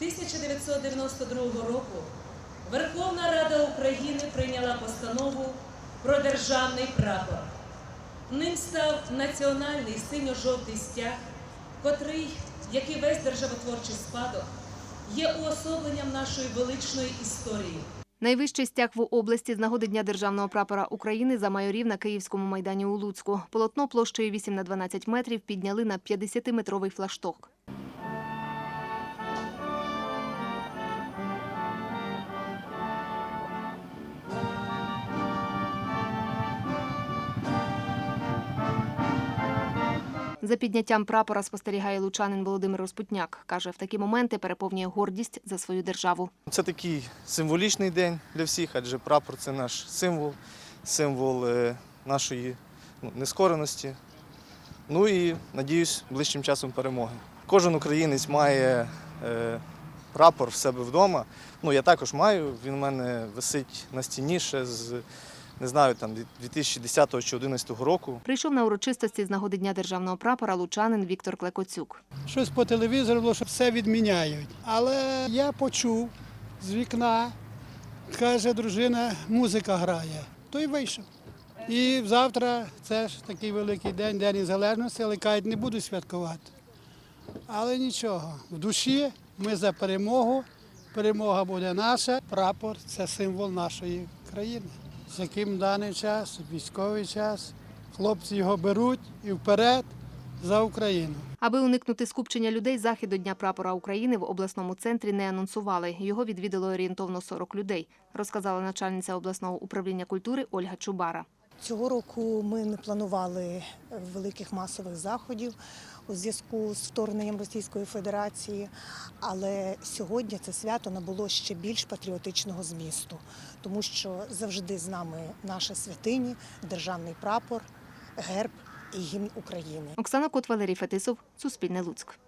1992 року Верховна Рада України прийняла постанову про державний прапор. Ним став національний синьо-жовтий стяг, котрий, як і весь державотворчий спадок, є уособленням нашої величної історії. Найвищий стяг в області з нагоди Дня державного прапора України замайорів на Київському майдані у Луцьку. Полотно площею 8 на 12 метрів підняли на 50-метровий флашток. За підняттям прапора спостерігає лучанин Володимир Розпутняк. Каже, в такі моменти переповнює гордість за свою державу. Це такий символічний день для всіх, адже прапор це наш символ, символ е, нашої ну, нескореності. Ну і, надіюсь, ближчим часом перемоги. Кожен українець має е, прапор в себе вдома. Ну, я також маю, він у мене висить на стіні ще з, не знаю, там, 2010 чи 2011 року. Прийшов на урочистості з нагоди Дня державного прапора лучанин Віктор Клекоцюк. Щось по телевізору було, що все відміняють. Але я почув з вікна, каже дружина, музика грає. То й вийшов. І завтра це ж такий великий день, День Незалежності, але кажуть, не буду святкувати. Але нічого, в душі ми за перемогу. Перемога буде наша. Прапор це символ нашої країни, з яким даний час, військовий час, хлопці його беруть і вперед за Україну. Аби уникнути скупчення людей, захід до Дня прапора України в обласному центрі не анонсували. Його відвідало орієнтовно 40 людей, розказала начальниця обласного управління культури Ольга Чубара. Цього року ми не планували великих масових заходів у зв'язку з вторгненням Російської Федерації, але сьогодні це свято набуло ще більш патріотичного змісту, тому що завжди з нами наша святині, державний прапор, герб і гімн України. Оксана Кот, Валерій Фетисов, Суспільне Луцьк.